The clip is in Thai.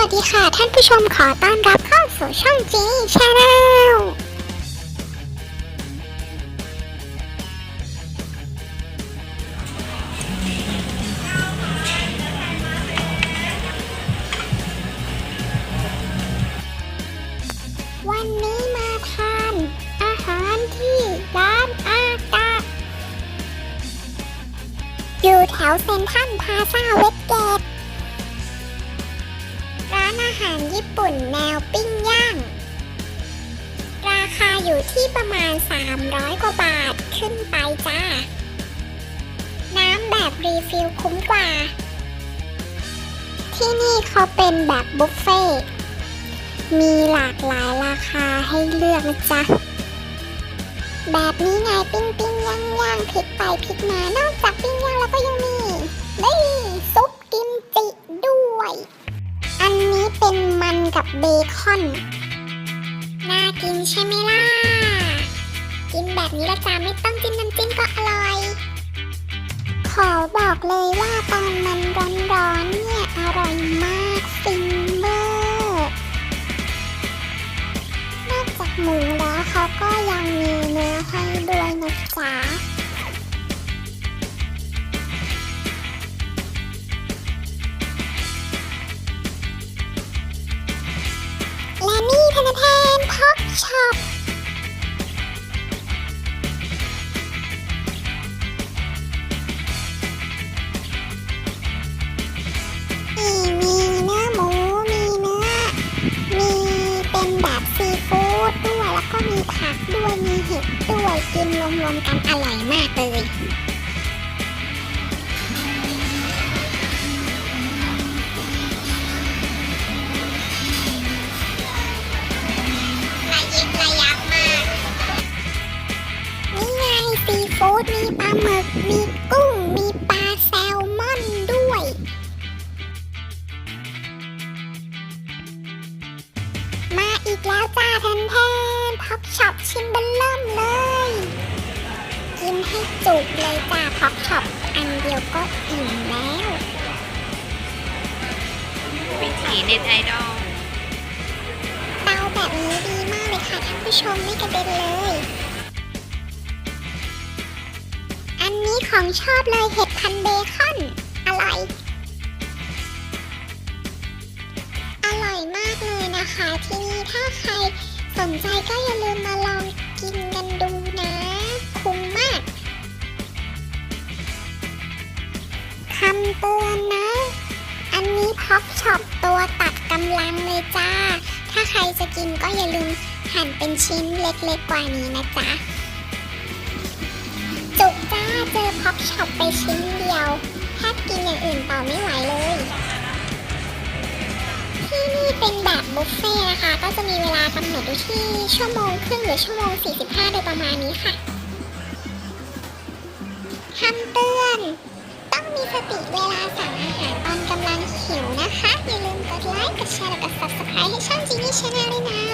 วัสดีค่ะ ท่านผู้ชมขอต้อนรับเข้าสู่ช่องจีชาแนลวันนี้มาทานอาหารที่ร้านอากาศอยู่แถวเซ็นทรัลพาซาเวสเกตานอาหารญี่ปุ่นแนวปิ้งย่าง ราคาอยู่ที่ประมาณ 300 กว่าบาทขึ้นไปจ้า น้ำแบบรีฟิลคุ้มกว่า ที่นี่เขาเป็นแบบบุฟเฟ่ต์มีหลากหลายราคาให้เลือกนะจ๊ะ แบบนี้ไงปิ้งปิ้งย่างย่างพลิกไปพลิกมา นอกจากปิ้งย่างแล้วก็ยังมี เบคอน น่ากินใช่ไหมล่ะ กินแบบนี้ละจ้าไม่ต้องจิ้มน้ำจิ้มก็อร่อย ขอบอกเลยว่าตอนมันร้อนๆเนี่ยอร่อยมากฟินเวอร์นอกจากหมูแล้วเขาก็ยังมีเนื้อให้ด้วยนะจ๊ะ ก็มีผักด้วยมีเห็ดด้วยกินรวมๆกันอร่อยมากเลยระยิบระยับมากนี่ไงซีฟู้ดมีปลาหมึก ชิมเบลเริ่มเลย กินให้จุกเลยจ้าพ็อกช็อปอันเดียวก็อิ่มแล้ว วิถีเน็ตไอดอลเตาแบบนี้ดีมากเลยค่ะท่านผู้ชมไม่กระเด็นเลย อันนี้ของชอบเลยเห็ดพันเบคอนอร่อยอร่อยมากเลยนะคะที่นี่ถ้าใคร สนใจก็อย่าลืมมาลองกินกันดูนะ คุ้มมากคำเตือนนะ อันนี้พ็อกช็อปตัวตัดกำลังเลยจ้า ถ้าใครจะกินก็อย่าลืมหั่นเป็นชิ้นเล็กๆกว่านี้นะจ๊ะ จุกจ้าเจอพ็อกช็อปไปชิ้นเดียว ถ้ากินอย่างอื่นต่อไม่ไหวเลย เป็นแบบบุฟเฟ่ต์นะคะ ก็จะมีเวลากำหนดอยู่ที่ชั่วโมงครึ่งหรือชั่วโมง 45 โดยประมาณนี้ค่ะคำเตือน ต้องมีสติเวลาสั่งอาหารตอนกำลังหิวนะคะ อย่าลืมกดไลค์ กดแชร์ และกด subscribe ให้ช่องจีนี่ชาแนะ